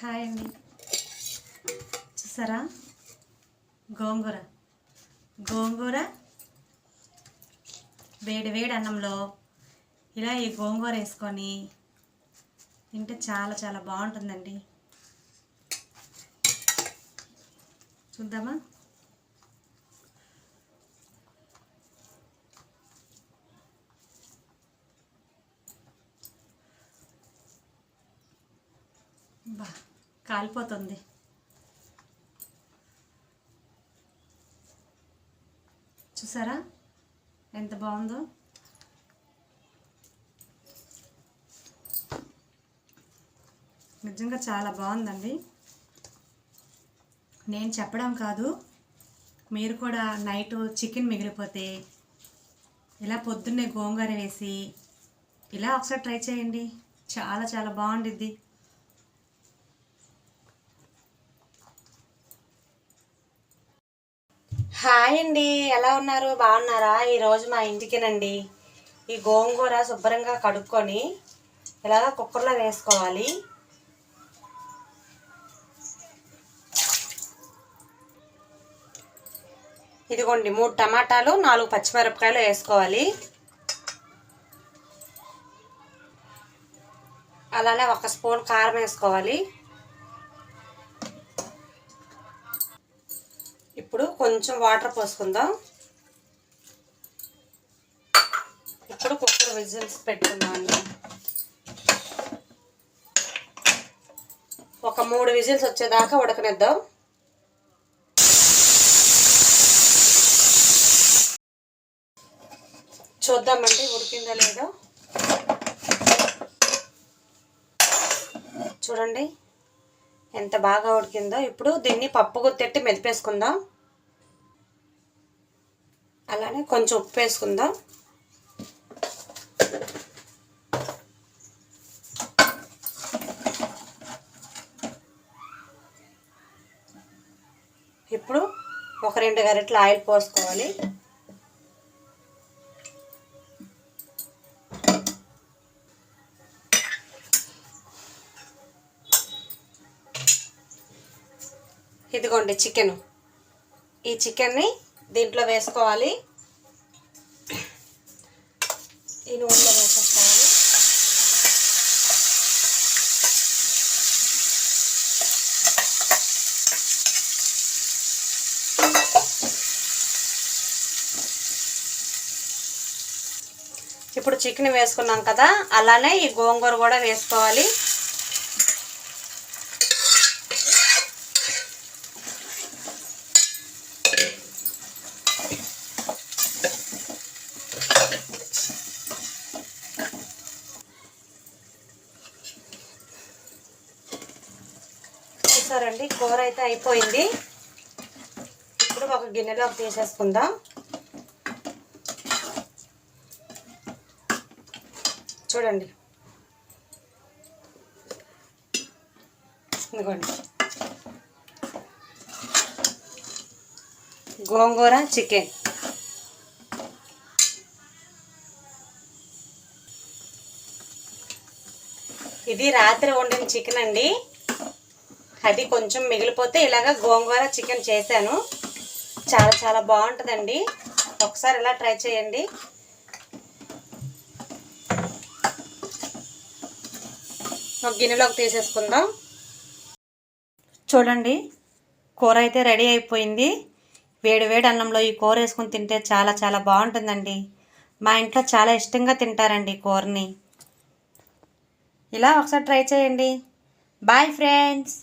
Hi అండి. చూసారా? గోంగూర. గోంగూర వేడి వేడి అన్నంలో ఇలా ఈ గోంగూర వేసుకొని తింటే చాలా చాలా బాగుంటుందండి. చూద్దామా? బా. కాలిపోతుంది. చూసారా? ఎంత బాగుందో? నిజంగా చాలా బాగుందండి. నేను చెప్పడం కాదు. మీరు కూడా నైట్ చికెన్ మిగిలిపోతే ఇలా పొద్దున్నే గోంగూర వేసి ఇలా ఒకసారి ట్రై చేయండి. చాలా చాలా బాగుండిద్ది. హాయ్ అండి. ఎలా ఉన్నారు? బాగున్నారా? ఈరోజు మా ఇంటికినండి. ఈ గోంగూర శుభ్రంగా కడుక్కొని ఇలాగ కుక్కర్లో వేసుకోవాలి. ఇదిగోండి మూడు టమాటాలు నాలుగు పచ్చిమిరపకాయలు వేసుకోవాలి. అలానే ఒక స్పూన్ కారం వేసుకోవాలి. కొంచెం వాటర్ పోసుకుందాం. ఇప్పుడు కుక్కర్ విజిల్స్ పెట్టుకున్నాను. ఒక మూడు విజిల్స్ వచ్చేదాకా ఉడకనిద్దాం. చూద్దామండి ఉడికిందా లేదో? చూడండి. ఎంత బాగా ఉడికిందో. ఇప్పుడు దీన్ని పప్పు గుత్తెట్టి మెదిపేసుకుందాం. అలానే కొంచెం ఉప్పు వేసుకుందాం. ఇప్పుడు ఒక రెండు గరిటెలు ఆయిల్ పోసుకోవాలి. ఇదిగోండి చికెన్. ఈ చికెన్ని దీంట్లో వేసుకోవాలి. ఈ నూనెలో వేసేసుకోవాలి ఇప్పుడు చికెన్ వేసుకున్నాం కదా అలానే ఈ గోంగూర కూడా వేసుకోవాలి. చూసారండి కూర అయితే అయిపోయింది. ఇప్పుడు ఒక గిన్నెలోకి తీసేసుకుందాం. చూడండి. ఇదిగోండి. గోంగూర చికెన్. ఇది రాత్రి వండిన చికెన్ అండి. అది కొంచెం మిగిలిపోతే ఇలాగ గోంగూర చికెన్ చేశాను. చాలా చాలా బాగుంటుందండి. ఒకసారి ఇలా ట్రై చేయండి. ఒక గిన్నెలోకి తీసేసుకుందాం. చూడండి కూర అయితే రెడీ అయిపోయింది. వేడి వేడి అన్నంలో ఈ కూర వేసుకుని తింటే చాలా చాలా బాగుంటుందండి. మా ఇంట్లో చాలా ఇష్టంగా తింటారండి కూరని. ఇలా ఒకసారి ట్రై చేయండి. Bye friends!